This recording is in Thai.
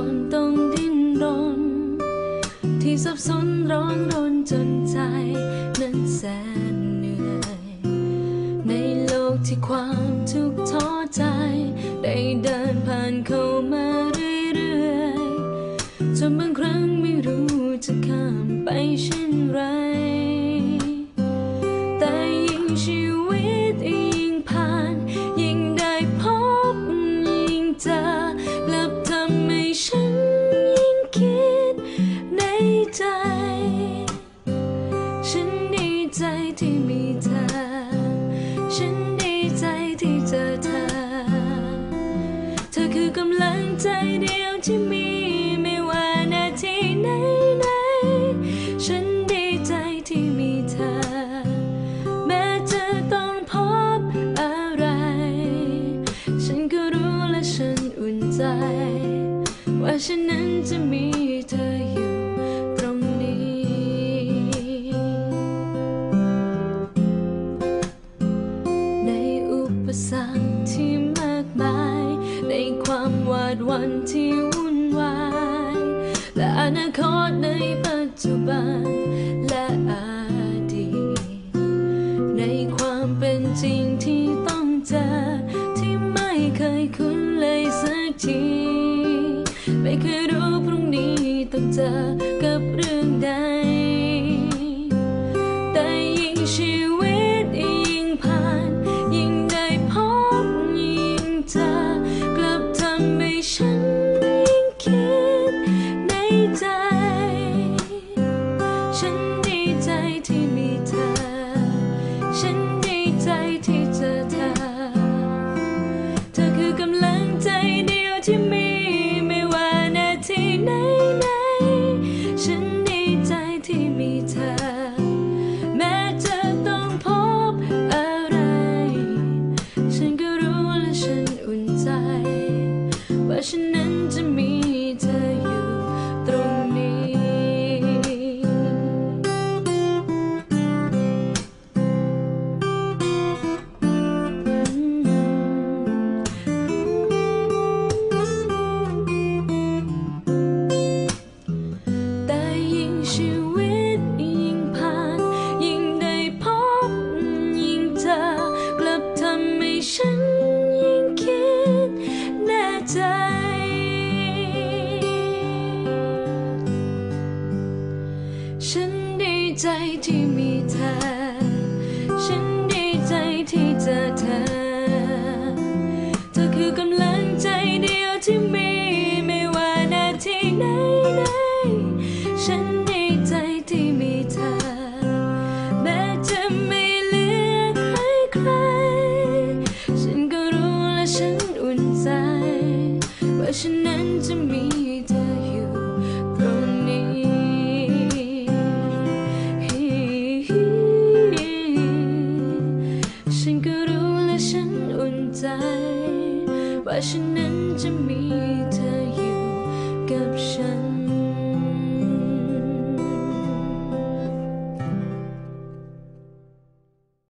คนต้องดิ้นรน ที่สับสนร้อนรนจนใจนั้นแสนเหนื่อย ในโลกที่ความทุกข์ท้อใจ ได้เดินผ่านเข้ามาเรื่อยๆจนบางครั้งไม่รู้จะข้ามไปเช่นไร ฉันดีใจที่มีเธอ ฉันดีใจที่เจอเธอ เธอคือกำลังใจเดียวที่มีไม่ว่านาทีไหนไหนๆฉันดีใจที่มีเธอ แม้จะต้องพบอะไร ฉันก็รู้และฉันอุ่นใจ ว่าฉันนั้นจะมี สรรคที่มากมาย ในความหวาดวันที่วุ่นวาย และอนาคตในปัจจุบัน และอดีต ในความเป็นจริงที่ต้องเจอ ที่ไม่เคยคุ้นเลยสักที ไม่เคยรู้พรุ่งนี้ต้องเจอกับเรื่องใด ว่าฉันนั้นจะมีเธออยู่ตรงนี้ แต่ยิ่งชีวิตยิ่งผ่าน ยิ่งได้พบยิ่งเจอกลับทำให้ฉัน ใจที่มีเธอ ฉันดีใจที่เจอเธอ ใจ ว่าฉันนั้นจะมีเธออยู่กับฉัน